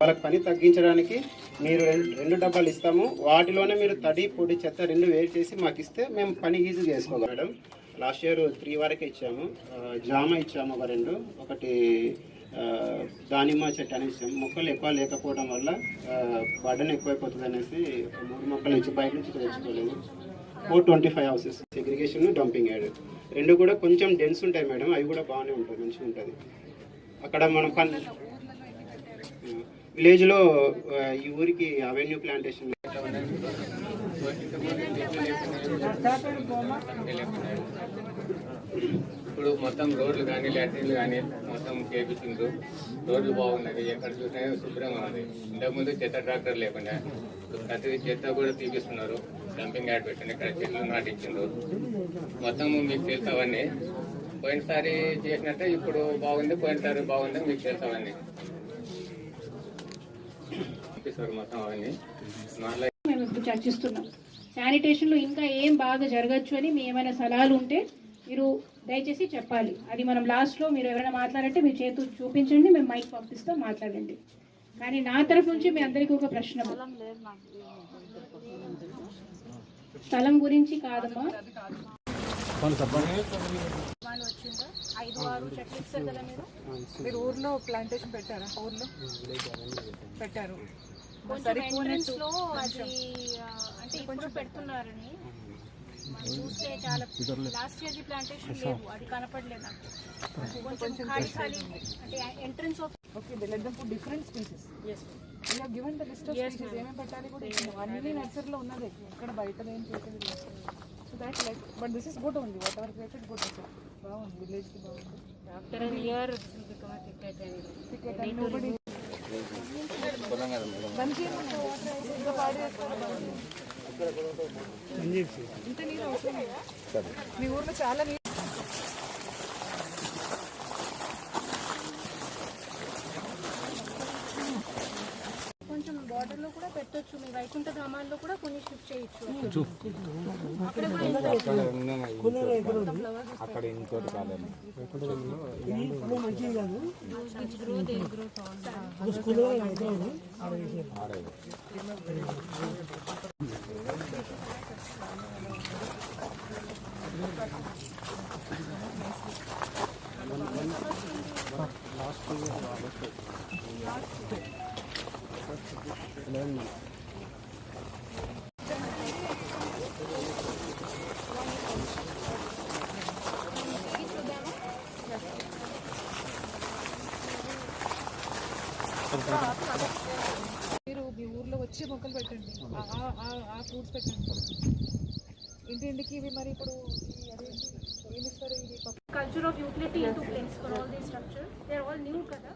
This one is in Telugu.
వాళ్ళకి పని తగ్గించడానికి మీరు రెండు రెండు డబ్బాలు ఇస్తాము. వాటిలోనే మీరు తడి పొడి చెత్త రెండు వేరు చేసి మాకు ఇస్తే మేము పని ఈజీ చేసుకోగలం. మేడం లాస్ట్ ఇయర్ త్రీ వరకు ఇచ్చాము. జామ ఇచ్చాము ఒక రెండు ఒకటి దానిమ్మ చెట్టు అని మొక్కలు ఎక్కువ లేకపోవడం వల్ల బర్డన్ ఎక్కువైపోతుంది అనేసి మూడు మొక్కలు నుంచి బయట నుంచి తెచ్చుకోలేదు. Four twenty five houses segregation dumping yard రెండు కూడా కొంచెం డెన్స్ ఉంటాయి మేడం. అవి కూడా బాగానే ఉంటాయి మంచిగా ఉంటుంది. అక్కడ మనం పన్ విలేజ్లో ఈ ఊరికి అవెన్యూ ప్లాంటేషన్ ఇప్పుడు మొత్తం రోడ్లు కానీ లాట్రిన్లు కానీ మొత్తం చేపించిండ్రు. రోడ్లు బాగున్నది ఎక్కడ చూసినా శుభ్రంగా ఉన్నది ఇంతకుముందు చెత్త ట్రాక్టర్ లేకుండా ప్రతి చెత్త కూడా తీపిస్తున్నారు. డంపింగ్ యాడ్ పెట్టండి ఇక్కడ చెట్లు నాటించిండ్రు. మొత్తం మీకు తెలుసు పోయినసారి చేసినట్టే ఇప్పుడు బాగుంది పోయినసారి బాగుంది మీకు తెలుసు మొత్తం అవన్నీ. మళ్ళీ ఇప్పుడు చర్చిస్తున్నాం. శానిటేషన్లో ఇంకా ఏం బాగా జరగచ్చు అని మీ ఏమైనా సలహాలు ఉంటే మీరు దయచేసి చెప్పాలి. అది మనం లాస్ట్లో మీరు ఎవరైనా మాట్లాడంటే మీ చేతు చూపించండి మేము మైక్ పంపిస్తాం మాట్లాడండి. కానీ నా తరఫు నుంచి మీ అందరికీ ఒక ప్రశ్న. స్థలం గురించి కాదమ్మా. వచ్చిందా ఐదు ఆరు చెట్లు ఇస్తారు కదా మీరు మీరు ఊర్లో ప్లాంటేషన్ పెట్టారా? ఊర్లో? పెట్టారు. కొంచెం ఎంట్రన్స్లో అది ఆ, అంటే ఇప్పుడు పెడుతున్నారని. చూస్తే చాలా లాస్ట్ ఇయర్ ప్లాంటేషన్ లేవు అది కనపడలేదు నాకు. కొంచెం ఖాళీ ఖాళీ అంటే entrance of okay let them food different species. You have given the list of species ఏమేమి పెట్టాలి కూడా ఇచ్చాము. అన్ని నర్సరీలో ఉన్నదే. ఇక్కడ బయట ఏం చేసేది లేదు. So that like but this is good only whatever created good బాగుంది. విలేజ్కి బాగుంది. After year ticket and nobody దానికి నీరు మీ ఊర్లో చాలా కొంచెం బార్డర్లో కూడా పెట్టొచ్చు. మీ వైకుంఠ ధామాల్లో కూడా కొన్ని షిఫ్ట్ చేయొచ్చు. అక్కడ కూడా అక్కడ ఇంకోటి కాలేదు. మీరు మీ ఊర్లో వచ్చే మొక్కలు పెట్టండి. ఆ- ఫ్రూట్స్ పెట్టండి. ఇంటింటికి ఇవి మరి ఇప్పుడు ఈ అదేంటి ఏమి ఇస్తారు ఇది into place for all these structures. They're all new కదా?